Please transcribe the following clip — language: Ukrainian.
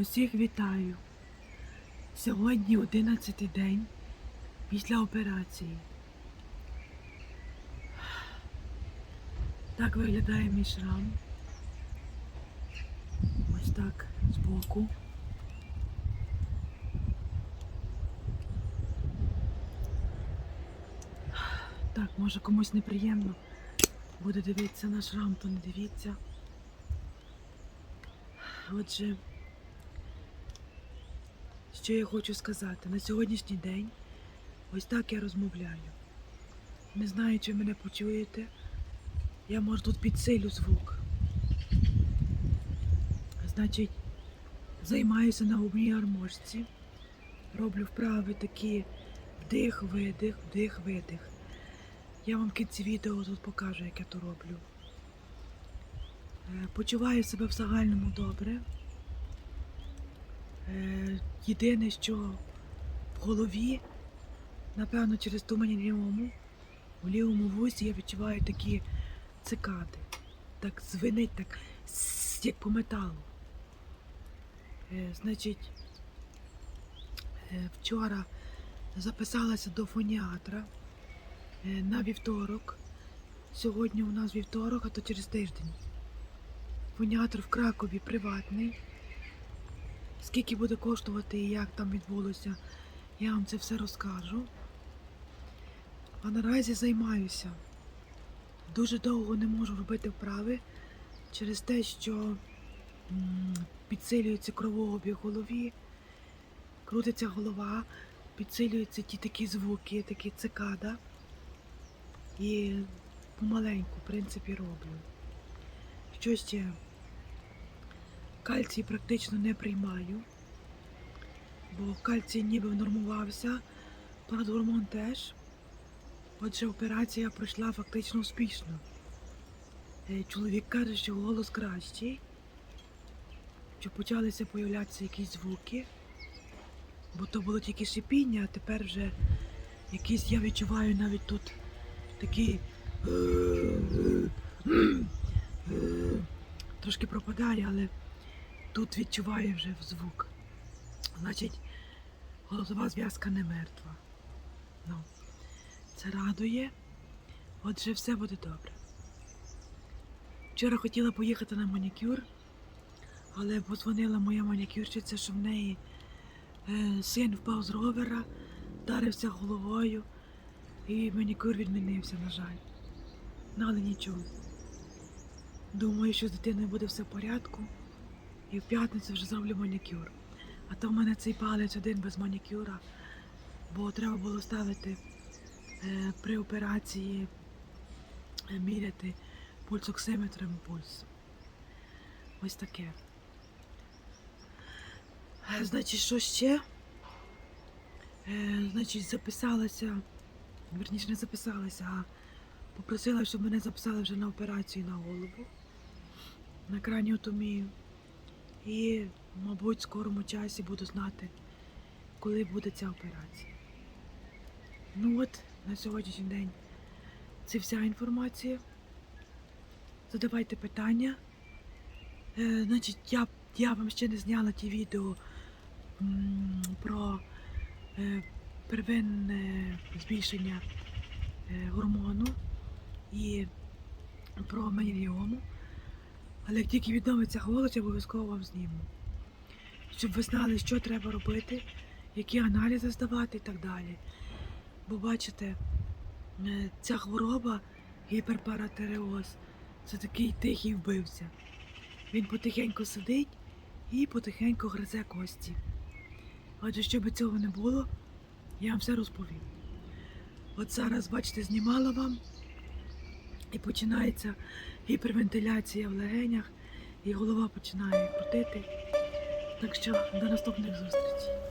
Усіх вітаю. Сьогодні 11 день після операції. Так виглядає мій шрам. Ось так збоку. Так, може комусь неприємно буде дивитися на шрам, то не дивіться. Отже, що я хочу сказати? На сьогоднішній день ось так я розмовляю. Не знаю, чи мене почуєте. Я може тут підсилю звук. Значить, займаюся на губній гармошці. Роблю вправи такі вдих, видих, вдих, видих. Я вам в кінці відео тут покажу, як я то роблю. Е, Почуваю себе в загальному добре. Е, Єдине, що в голові, напевно, через тумані лівому, у лівому вусі я відчуваю такі цикади. Так звенить, так як по металу. Е, Значить, е, вчора записалася до фоніатра на вівторок. Сьогодні у нас вівторок, а то через тиждень. Фоніатр в Кракові приватний. Скільки буде коштувати і як там відбулося, я вам це все розкажу. А наразі займаюся. Дуже довго не можу робити вправи через те, що підсилюється кровообіг в голові, крутиться голова, підсилюються ті такі звуки, такі цикада. І помаленьку, в принципі, роблю. Що ще? Кальцій практично не приймаю, бо кальцій ніби внормувався, парадгормон теж. Отже, операція пройшла фактично успішно. Е, Чоловік каже, що голос кращий, що почалися появлятися якісь звуки, бо то було тільки шипіння, а тепер вже якісь я відчуваю навіть тут такий трошки пропадає, але тут відчуваю вже звук. Значить, голосова зв'язка не мертва. Ну, це радує. Отже, все буде добре. Вчора хотіла поїхати на манікюр, але подзвонила моя манікюрщиця, що в неї е, син впав з ровера, вдарився головою, і манікюр відмінився, на жаль. Ну, але нічого. Думаю, що з дитиною буде все в порядку. І в п'ятницю вже зроблю манікюр. А то в мене цей палець один без манікюра, бо треба було ставити е, при операції е, міряти пульсоксиметром пульс. Ось таке. Е, Значить, що ще? Е, значить, записалася, верніше не записалася, а попросила, щоб мене записали вже на операцію на голову, на краніотомію. І, мабуть, в скорому часі буду знати, коли буде ця операція. Ну от, на сьогоднішній день це вся інформація. Задавайте питання. Е, значить, я, я вам ще не зняла ті відео м, про е, первинне збільшення е, гормону і про меліому. Але як тільки відомиться голос, я обов'язково вам зніму. Щоб ви знали, що треба робити, які аналізи здавати і так далі. Бо бачите, е, ця хвороба, гіперпаратереоз, це такий тихий вбивця. Він потихеньку сидить і потихеньку гризе кості. Отже, щоб цього не було, я вам все розповім. От зараз, бачите, знімала вам і починається гіпервентиляція в легенях, і голова починає крутити. Так що до наступних зустрічей.